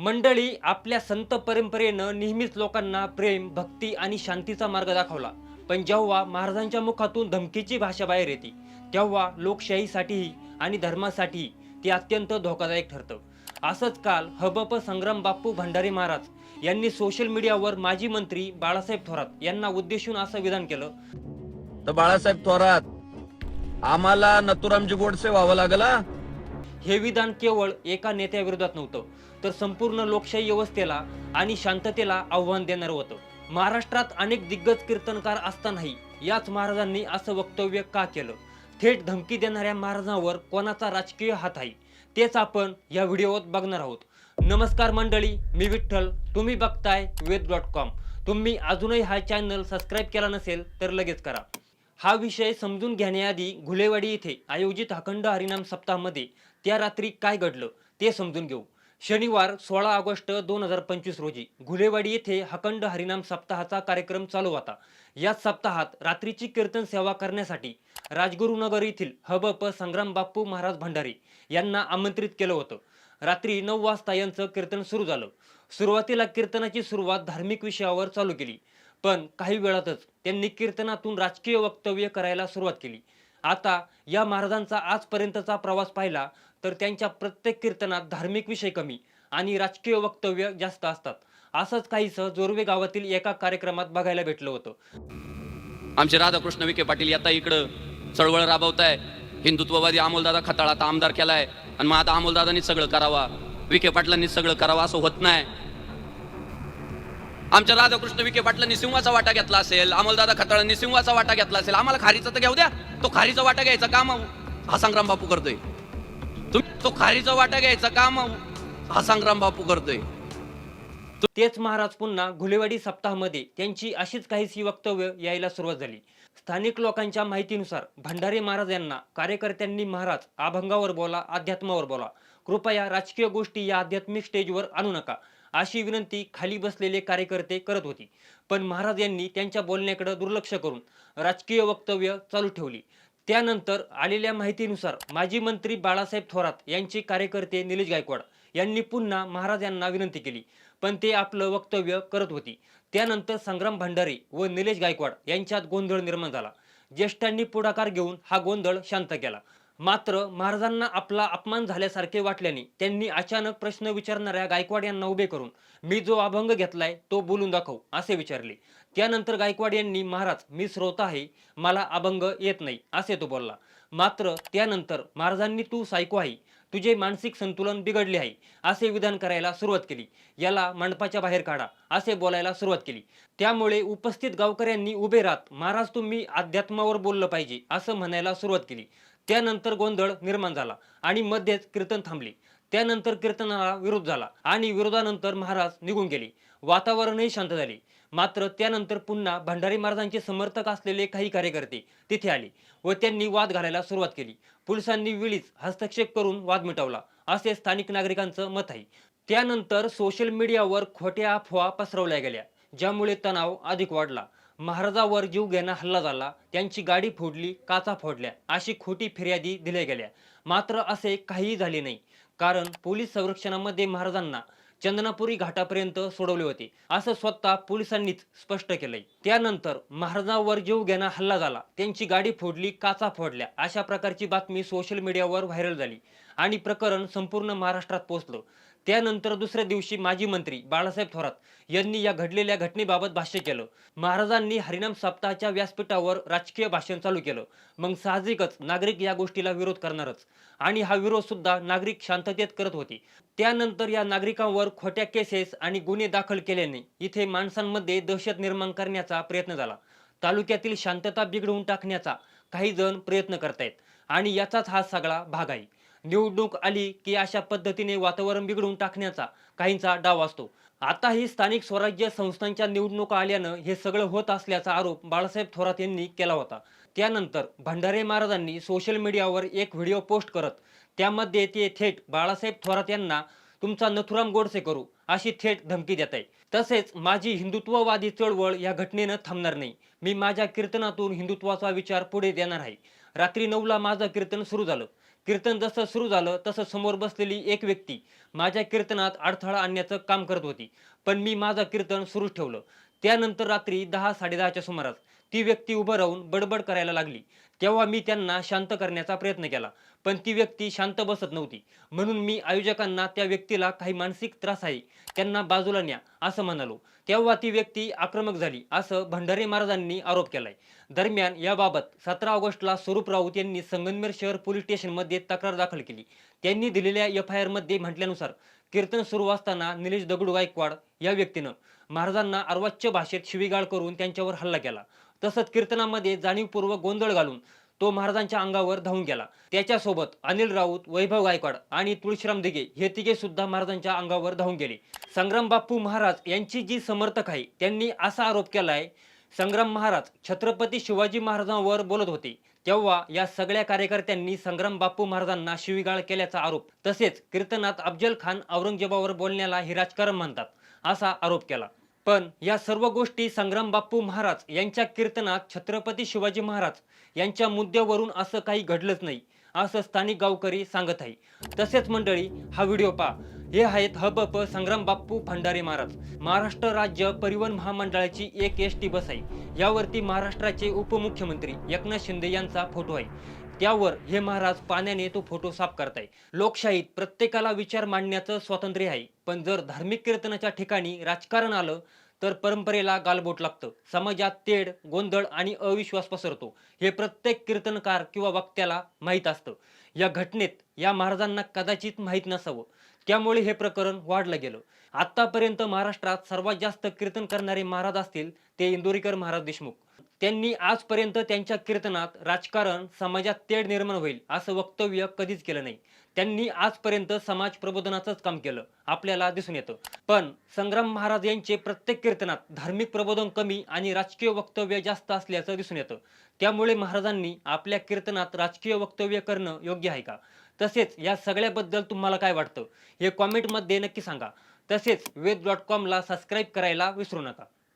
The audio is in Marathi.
मंडळी आपल्या संत परंपरेनं नेहमीच लोकांना प्रेम भक्ती आणि शांतीचा मार्ग दाखवला. पण जेव्हा महाराजांच्या मुखातून धमकीची भाषा बाहेर येते तेव्हा लोकशाहीसाठीही आणि धर्मासाठीही ते अत्यंत धोकादायक ठरतं. असंच काल हबप संग्राम बाप्पू भंडारी महाराज यांनी सोशल मीडियावर माजी मंत्री बाळासाहेब थोरात यांना उद्देशून असं विधान केलं. तर बाळासाहेब थोरात आम्हाला नथुरामजी गोडसे व्हावं लागला? हे विधान केवळ एका नेत्याविरोधात नव्हतं तर संपूर्ण लोकशाही व्यवस्थेला आणि शांततेला आव्हान देणारं होतं. महाराष्ट्रात अनेक दिग्गज कीर्तनकार असतानाही याच महाराजांनी असं वक्तव्य का केलं? थेट धमकी देणाऱ्या महाराजांवर कोणाचा राजकीय हात आहे? तेच आपण या व्हिडिओत बघणार आहोत. नमस्कार मंडळी मी विठ्ठल. तुम्ही बघताय वेद डॉट कॉम. तुम्ही अजूनही हा चॅनल सबस्क्राईब केला नसेल तर लगेच करा. हा विषय समजून घेण्याआधी घुलेवाडी येथे आयोजित अखंड हरिनाम सप्ताहामध्ये त्या रात्री काय घडलं ते समजून घेऊ. शनिवार सोळा ऑगस्ट दोन हजार पंचवीस रोजी घुलेवाडी येथे अखंड हरिनाम सप्ताहाचा कार्यक्रम चालू होता. या सप्ताहात रात्रीची कीर्तन सेवा करण्यासाठी राजगुरुनगर येथील हबप संग्राम बाप्पू महाराज भंडारी यांना आमंत्रित केलं होतं. रात्री नऊ वाजता यांचं कीर्तन सुरू झालं. सुरुवातीला कीर्तनाची सुरुवात धार्मिक विषयावर चालू केली. पण काही वेळातच त्यांनी कीर्तनातून राजकीय वक्तव्य करायला सुरुवात केली. आता या महाराजांचा आजपर्यंतचा प्रवास पाहिला तर त्यांच्या प्रत्येक कीर्तनात धार्मिक विषय कमी आणि राजकीय वक्तव्य जास्त असतात. असंच काहीसं जोरवे गावातील एका कार्यक्रमात बघायला भेटलं होतं. आमचे राधाकृष्ण विखे पाटील आता इकडं चळवळ राबवताय. हिंदुत्ववादी अमोलदादा खताळा आता आमदार केलाय. आणि मग आता अमोलदादांनीच सगळं करावा. विखे पाटलांनी सगळं करावं असं होत नाही. आमच्या राधाकृष्ण विखे पाटलांनी सिंहाचा वाटा घेतला असेल अमलदादा खताळांनी सिंहाचा वाटा घेतला असेल आम्हाला खारीचा तर घेऊ द्या तो खारीचा वाटा घ्यायचा काम हा संग्राम बापू करतोय. तुम्ही तो खारीचा वाटा घ्यायचा काम हा संग्राम बापू करतोय. तेच महाराज पुन्हा घुलेवाडी सप्ताहामध्ये त्यांची अशीच काहीशी वक्तव्य यायला सुरुवात झाली. स्थानिक लोकांच्या माहितीनुसार भंडारे महाराज यांना कार्यकर्त्यांनी महाराज अभंगावर बोला अध्यात्मावर बोला. कृपया राजकीय गोष्टी या आध्यात्मिक स्टेजवर आणू नका. अशी विनंती खाली बसलेले कार्यकर्ते करत होती. पण महाराज यांनी त्यांच्या बोलण्याकडे दुर्लक्ष करून राजकीय वक्तव्य चालू ठेवली. त्यानंतर आलेल्या माहितीनुसार माजी मंत्री बाळासाहेब थोरात यांचे कार्यकर्ते निलेश गायकवाड यांनी पुन्हा महाराज यांना विनंती केली. पण ते आपलं वक्तव्य करत होती. त्यानंतर संग्राम भंडारे व निलेश गायकवाड यांच्यात गोंधळ निर्माण झाला. ज्येष्ठांनी पुढाकार घेऊन हा गोंधळ शांत केला. मात्र महाराजांना आपला अपमान झाल्यासारखे वाटल्याने त्यांनी अचानक प्रश्न विचारणाऱ्या गायकवाड यांना उभे करून मी जो अभंग घेतलाय तो बोलून दाखव असे विचारले. त्यानंतर गायकवाड यांनी महाराज मी श्रोता आहे मला अभंग येत नाही असे तो बोलला. मात्र त्यानंतर महाराजांनी तू सायको आहे तुझे मानसिक संतुलन बिघडले आहे असे विधान करायला सुरुवात केली. याला मंडपाच्या बाहेर काढा असे बोलायला सुरुवात केली. त्यामुळे उपस्थित गावकऱ्यांनी उभे राहत महाराज तुम्ही अध्यात्मावर बोललं पाहिजे असं म्हणायला सुरुवात केली. त्यानंतर गोंधळ निर्माण झाला आणि मध्येच कीर्तन थांबले. त्यानंतर कीर्तनाला विरोध झाला आणि विरोधानंतर महाराज निघून गेले. वातावरणही शांत झाले. मात्र त्यानंतर पुन्हा भंडारी महाराजांचे समर्थक असलेले काही कार्यकर्ते तिथे आले व त्यांनी वाद घालायला सुरुवात केली. पोलिसांनी वेळीच हस्तक्षेप करून वाद मिटवला असे स्थानिक नागरिकांचं मत आहे. त्यानंतर सोशल मीडियावर खोट्या अफवा पसरवल्या गेल्या ज्यामुळे तणाव अधिक वाढला. महाराजावर जीव घेणा हल्ला झाला. त्यांची गाडी फोडली काचा फोडल्या. अशी खोटी फिर्यादी दिल्या गेल्या. मात्र असे काहीही झाले नाही. कारण पोलीस संरक्षणामध्ये महाराजांना चंदनापुरी घाटापर्यंत सोडवले होते. असं स्वतः पोलिसांनीच स्पष्ट केलंय. त्यानंतर महाराजांवर जीव घेणा हल्ला झाला. त्यांची गाडी फोडली काचा फोडल्या. अशा प्रकारची बातमी सोशल मीडियावर व्हायरल झाली. आणि प्रकरण संपूर्ण महाराष्ट्रात पोहोचलं. त्यानंतर दुसऱ्या दिवशी माजी मंत्री बाळासाहेब थोरात यांनी या घडलेल्या घटनेबाबत भाष्य केलं. महाराजांनी हरिनाम सप्ताहाच्या व्यासपीठावर राजकीय भाषण चालू केलं. मग साहजिकच नागरिक या गोष्टीला विरोध करणारच. आणि हा विरोध सुद्धा नागरिक शांततेत करत होते. त्यानंतर या नागरिकांवर खोट्या केसेस आणि गुन्हे दाखल केल्याने इथे माणसांमध्ये दहशत निर्माण करण्याचा प्रयत्न झाला. तालुक्यातील शांतता बिघडवून टाकण्याचा काही जण प्रयत्न करतायत. आणि याचाच हा सगळा भाग आहे. निवडणूक आली की अशा पद्धतीने वातावरण बिघडून टाकण्याचा काहींचा डाव असतो. आता ही स्थानिक स्वराज्य संस्थांच्या निवडणुका आल्यानं हे सगळं होत असल्याचा आरोप बाळासाहेब थोरात यांनी केला होता. त्यानंतर भंडारे महाराजांनी सोशल मीडियावर एक व्हिडिओ पोस्ट करत त्यामध्ये ते थेट बाळासाहेब थोरात यांना तुमचा नथुराम गोडसे करू अशी थेट धमकी देत आहे. तसेच माझी हिंदुत्ववादी चळवळ या घटनेनं थांबणार नाही. मी माझ्या कीर्तनातून हिंदुत्वाचा विचार पुढे देणार आहे. रात्री नऊला माझं कीर्तन सुरू झालं. कीर्तन जसं सुरू झालं तसं समोर बसलेली एक व्यक्ती माझ्या कीर्तनात अडथळा आणण्याचं काम करत होती. पण मी माझं कीर्तन सुरूच ठेवलं. त्यानंतर रात्री दहा साडेदहाच्या सुमारास ती व्यक्ती उभं राहून बडबड करायला लागली. तेव्हा मी त्यांना शांत करण्याचा प्रयत्न केला. पण ती व्यक्ती शांत बसत नव्हती. म्हणून मी आयोजकांना त्या व्यक्तीला काही मानसिक त्रास आहे त्यांना बाजूला न्या असं म्हणालो. तेव्हा ती व्यक्ती आक्रमक झाली असं भंडारे महाराजांनी आरोप केलाय. दरम्यान याबाबत सतरा ऑगस्टला स्वरूप राऊत यांनी संगमनेर शहर पोलीस स्टेशनमध्ये तक्रार दाखल केली. त्यांनी दिलेल्या एफ आय आरमध्ये म्हटल्यानुसार कीर्तन सुरू असताना निलेश दगडू गायकवाड या व्यक्तीनं महाराजांना अर्वाच्य भाषेत शिवीगाळ करून त्यांच्यावर हल्ला केला. तसंच कीर्तनामध्ये जाणीवपूर्वक गोंधळ घालून तो महाराजांच्या अंगावर धावून गेला. त्याच्यासोबत अनिल राऊत वैभव गायकवाड आणि तुळशीराम दिघे हे तिघे सुद्धा महाराजांच्या अंगावर धावून गेले. संग्राम बापू महाराज यांची जी समर्थक आहे त्यांनी असा आरोप केलाय संग्राम महाराज छत्रपती शिवाजी महाराजांवर बोलत होते. तेव्हा या सगळ्या कार्यकर्त्यांनी संग्राम बापू महाराजांना शिवीगाळ केल्याचा आरोप. तसेच कीर्तनात अफजल खान औरंगजेबावर बोलण्याला हे राजकारण म्हणतात असा आरोप केला. पण या सर्व गोष्टी संग्राम बापू महाराज यांच्या कीर्तनात छत्रपती शिवाजी महाराज यांच्या मुद्द्यावरून असं काही घडलंच नाही असं स्थानिक गावकरी सांगत आहे. तसेच मंडळी हा व्हिडिओ पहा. हे आहेत हबप संग्राम बाप्पू भंडारी महाराज. महाराष्ट्र राज्य परिवहन महामंडळाची एक एस टी बस आहे. यावरती महाराष्ट्राचे उपमुख्यमंत्री एकनाथ शिंदे यांचा फोटो आहे. त्यावर हे महाराज पाण्याने तो फोटो साफ करताय. लोकशाहीत प्रत्येकाला विचार मांडण्याचं स्वातंत्र्य आहे. पण जर धार्मिक कीर्तनाच्या ठिकाणी राजकारण आलं तर परंपरेला गालबोट लागतं. समाजात तेढ गोंधळ आणि अविश्वास पसरतो. हे प्रत्येक कीर्तनकार किंवा वक्त्याला माहीत असतं. या घटनेत या महाराजांना कदाचित माहीत नसावं. त्यामुळे हे प्रकरण वाढलं गेलं. आतापर्यंत महाराष्ट्रात सर्वात जास्त कीर्तन करणारे महाराज असतील ते इंदोरीकर महाराज देशमुख. त्यांनी आजपर्यंत त्यांच्या कीर्तनात राजकारण समाजात तेढ निर्माण होईल असं वक्तव्य कधीच केलं नाही. त्यांनी आजपर्यंत समाज प्रबोधनाचंच काम केलं. आपल्याला दिसून येतं. पण संग्राम महाराज यांचे प्रत्येक कीर्तनात धार्मिक प्रबोधन कमी आणि राजकीय वक्तव्य जास्त असल्याचं दिसून येतं. त्यामुळे महाराजांनी आपल्या कीर्तनात राजकीय वक्तव्य करणं योग्य आहे का? तसेच या सगळ्याबद्दल तुम्हाला काय वाटतं? हे कॉमेंटमध्ये नक्की सांगा. तसेच वेद डॉट कॉमला सबस्क्राईब करायला विसरू नका.